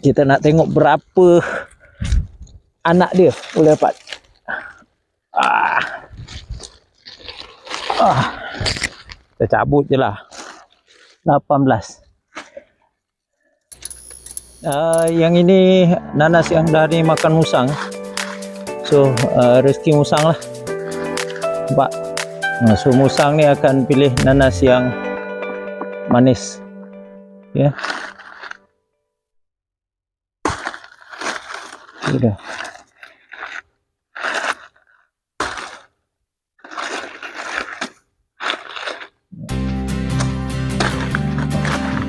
kita nak tengok berapa anak dia boleh dapat. Ah. Ah. Kita cabut je lah. 18. Uh, yang ini nanas yang dari makan musang. So uh, rezeki musang lah. Nampak? Nah, so musang ni akan pilih nanas yang manis. Ya. Yeah. Sudah.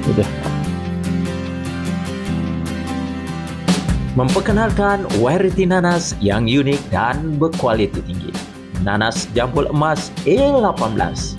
Sudah. Memperkenalkan variety nanas yang unik dan berkualiti tinggi. Nanas jambul emas A18.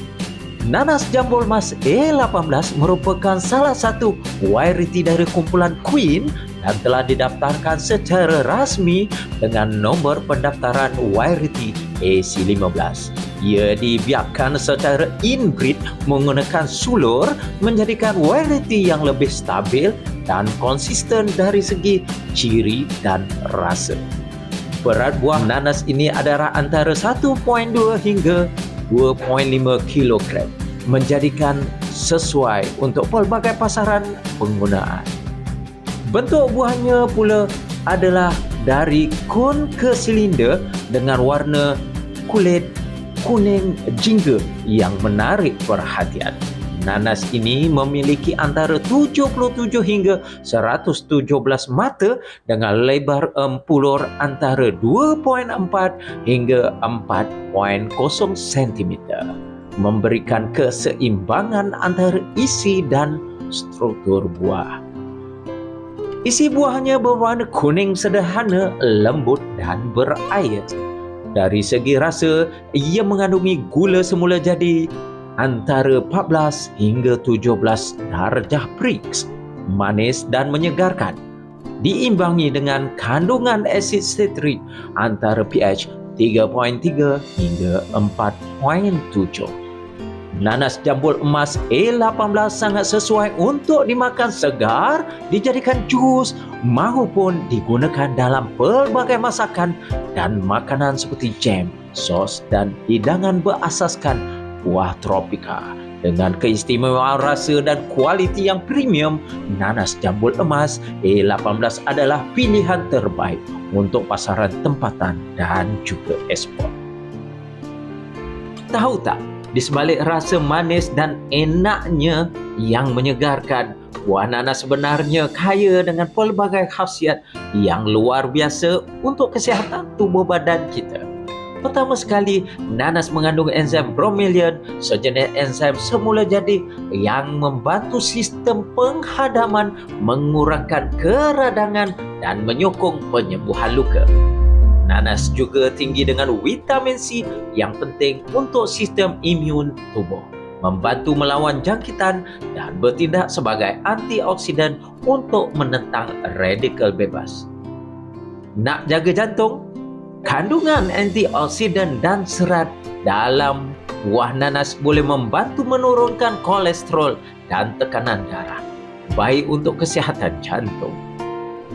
Nanas jambul emas A18 merupakan salah satu variety dari kumpulan Queen dan telah didaftarkan secara rasmi dengan nombor pendaftaran variety AC15. Ia dibiarkan secara inbreed menggunakan sulur menjadikan variety yang lebih stabil dan konsisten dari segi ciri dan rasa. Berat buah nanas ini adalah antara 1.2 hingga 2.5 kilogram menjadikan sesuai untuk pelbagai pasaran penggunaan. Bentuk buahnya pula adalah dari kon ke silinder dengan warna kulit kuning jingga yang menarik perhatian. Nanas ini memiliki antara 77 hingga 117 mata dengan lebar empulur antara 2.4 hingga 4.0 cm memberikan keseimbangan antara isi dan struktur buah. Isi buahnya berwarna kuning sederhana, lembut dan berair. Dari segi rasa, ia mengandungi gula semula jadi antara 14 hingga 17 darjah Brix. Manis dan menyegarkan. Diimbangi dengan kandungan asid sitrik antara pH 3.3 hingga 4.7. Nanas jambul emas A18 sangat sesuai untuk dimakan segar, dijadikan jus maupun digunakan dalam pelbagai masakan dan makanan seperti jam, sos dan hidangan berasaskan buah tropika. Dengan keistimewaan rasa dan kualiti yang premium, nanas jambul emas A18 adalah pilihan terbaik untuk pasaran tempatan dan juga ekspor. Tahu tak, di sebalik rasa manis dan enaknya yang menyegarkan, buah nanas sebenarnya kaya dengan pelbagai khasiat yang luar biasa untuk kesihatan tubuh badan kita. Pertama sekali, nanas mengandung enzim bromelian, sejenis enzim semula jadi yang membantu sistem penghadaman mengurangkan keradangan dan menyokong penyembuhan luka. Nanas juga tinggi dengan vitamin C yang penting untuk sistem imun tubuh membantu melawan jangkitan dan bertindak sebagai antioksidan untuk menentang radikal bebas. Nak jaga jantung? Kandungan antioksidan dan serat dalam buah nanas boleh membantu menurunkan kolesterol dan tekanan darah. Baik untuk kesihatan jantung.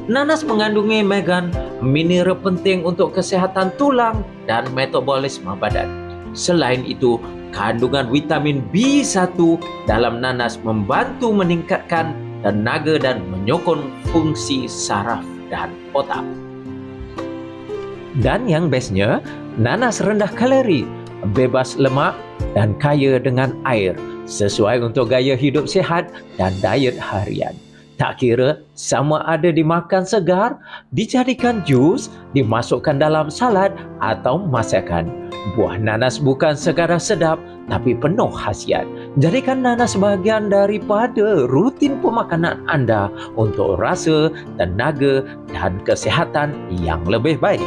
Nanas mengandungi megan, mineral penting untuk kesihatan tulang dan metabolisme badan. Selain itu, kandungan vitamin B1 dalam nanas membantu meningkatkan tenaga dan menyokong fungsi saraf dan otak. Dan yang bestnya, nanas rendah kalori, bebas lemak dan kaya dengan air sesuai untuk gaya hidup sihat dan diet harian. Tak kira sama ada dimakan segar, dijadikan jus, dimasukkan dalam salad atau masakan. Buah nanas bukan sekadar sedap tapi penuh khasiat. Jadikan nanas sebahagian daripada rutin pemakanan anda untuk rasa, tenaga dan kesihatan yang lebih baik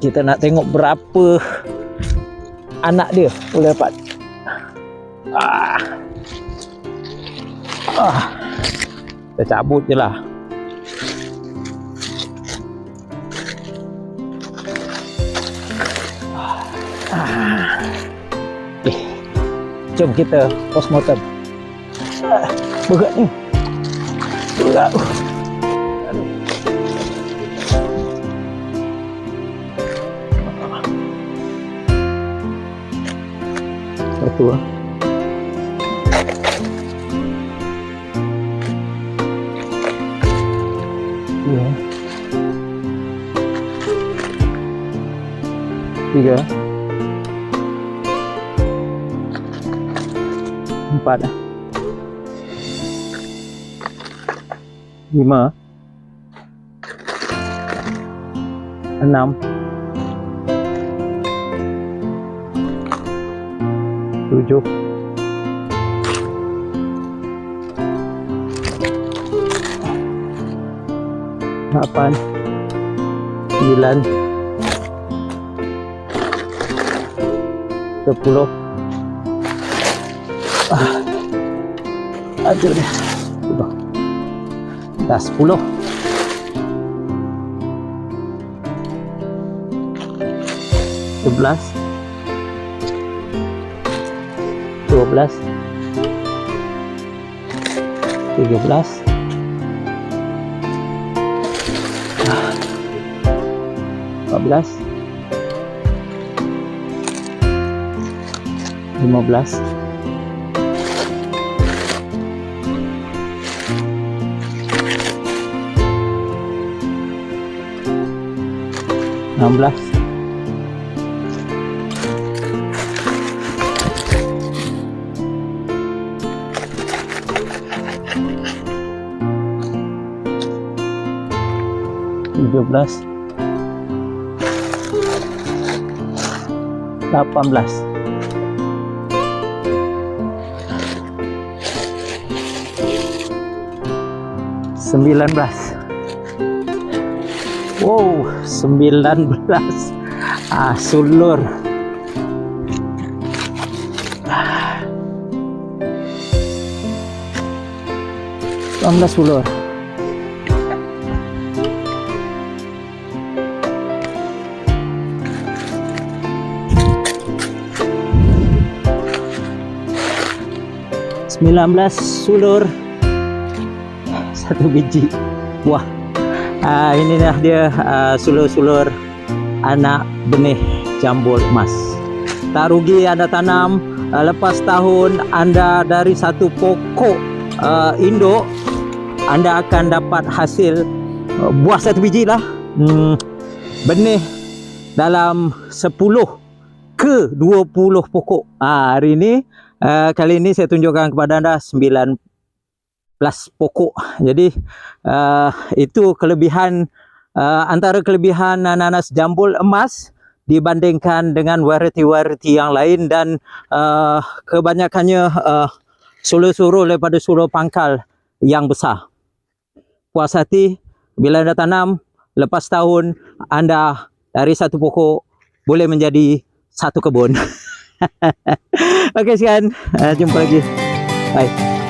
kita nak tengok berapa anak dia boleh dapat. Ah. Ah. Kita cabut je lah. Ah. Eh. Jom kita postmortem. Ah. Berat ni. Enggak. Satu ah. Tiga. Empat. lima. Enam. Tujuh. Delapan sembilan sepuluh ah. aduh deh Udah. Dah 10 11 12 13 14 15 16 17 18 19 Wow, 19 Ah, sulur. Ah. 19 sulur. Sembilan belas sulur satu biji buah. Ah ini dah dia ah, sulur-sulur anak benih jambul emas. Tak rugi anda tanam ah, lepas tahun anda dari satu pokok ah, induk anda akan dapat hasil ah, buah satu biji lah. Hmm, benih dalam 10 ke 20 pokok. Ah hari ini ah, kali ini saya tunjukkan kepada anda 9 plus pokok. Jadi uh, itu kelebihan uh, antara kelebihan nanas jambul emas dibandingkan dengan variety-variety yang lain dan uh, kebanyakannya uh, sulur-sulur daripada sulur pangkal yang besar. Puas hati bila anda tanam lepas tahun anda dari satu pokok boleh menjadi satu kebun. Okey sekian, uh, jumpa lagi. Bye.